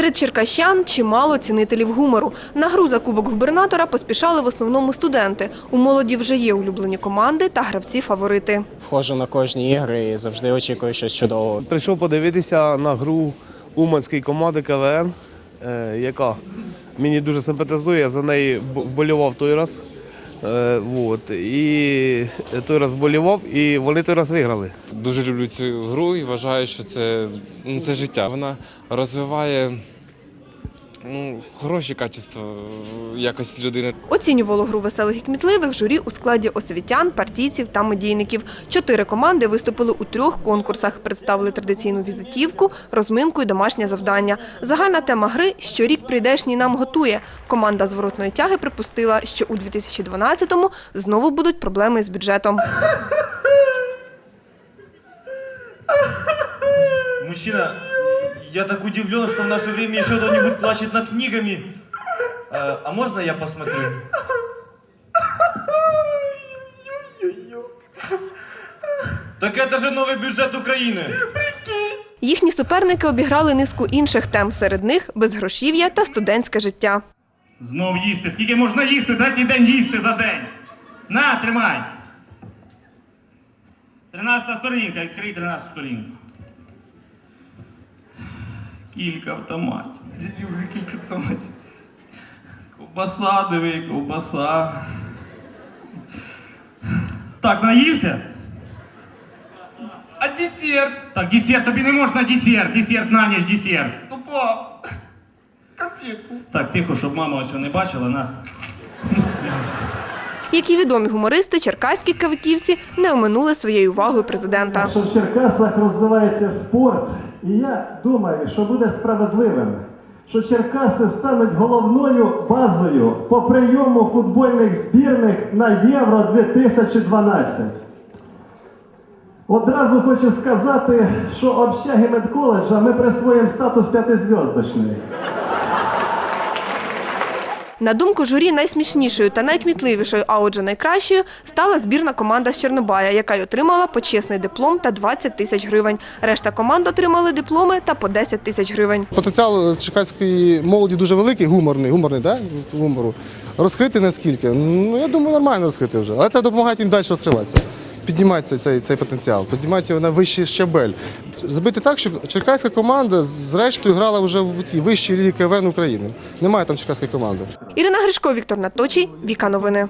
Серед черкащан чимало цінителів гумору. На гру за кубок губернатора поспішали в основному студенти. У молоді вже є улюблені команди та гравці-фаворити. Входжу на кожні ігри і завжди очікую щось чудового. Прийшов подивитися на гру уманської команди КВН, е, яка мені дуже симпатизує. За неї б- вболівав той раз. Е, вот. І той раз болівав, і вони той раз виграли. Дуже люблю цю гру і вважаю, що це, ну, це життя. Вона розвиває ну, хороші качества якості людини. Оцінювало гру веселих і кмітливих журі у складі освітян, партійців та медійників. Чотири команди виступили у трьох конкурсах, представили традиційну візитівку, розминку і домашнє завдання. Загальна тема гри «Щорік прийдешній нам готує». Команда зворотної тяги припустила, що у 2012-му знову будуть проблеми з бюджетом. Мужчина, я так удивлен, что в наше время еще кто-нибудь плачет над книгами. А, а можно я посмотрю? Так это же новый бюджет Украины. Їхні суперники обіграли низку інших тем, серед них безгрошів'я та студентське життя. Знов їсти. Скільки можна їсти? Третій день їсти за день. На, тримай. Тринадцята сторінка, відкрий тринадцяту сторінку. Кілька автоматів. Юрій, Кілька автоматів. Ковбаса, диви, ковбаса. Так, наївся? А десерт? Так, десерт, тобі не можна десерт. Десерт на ніж, десерт. Ну, пап, конфетку. Так, тихо, щоб мама ось не бачила, на. Як і відомі гумористи, черкаські кавиківці не оминули своєю увагою президента. що в Черкасах розвивається спорт, і я думаю, що буде справедливим, що Черкаси стануть головною базою по прийому футбольних збірних на Євро 2012. Одразу хочу сказати, що общаги медколеджа ми присвоїмо статус п'ятизв'язочний. На думку журі, найсмішнішою та найкмітливішою, а отже найкращою, стала збірна команда з Чорнобая, яка й отримала почесний диплом та 20 тисяч гривень. Решта команд отримали дипломи та по 10 тисяч гривень. Потенціал чекаської молоді дуже великий, гуморний, гуморний, да? гумору. Розкрити наскільки? Ну, я думаю, нормально розкрити вже. Але треба допомагати їм далі розкриватися. Піднімати цей, цей, потенціал, піднімати його на вищий щабель. Зробити так, щоб черкаська команда зрештою грала вже в тій вищій лігі КВН України. Немає там черкаської команди. Ірина Гришко, Віктор Наточій, Віка Новини.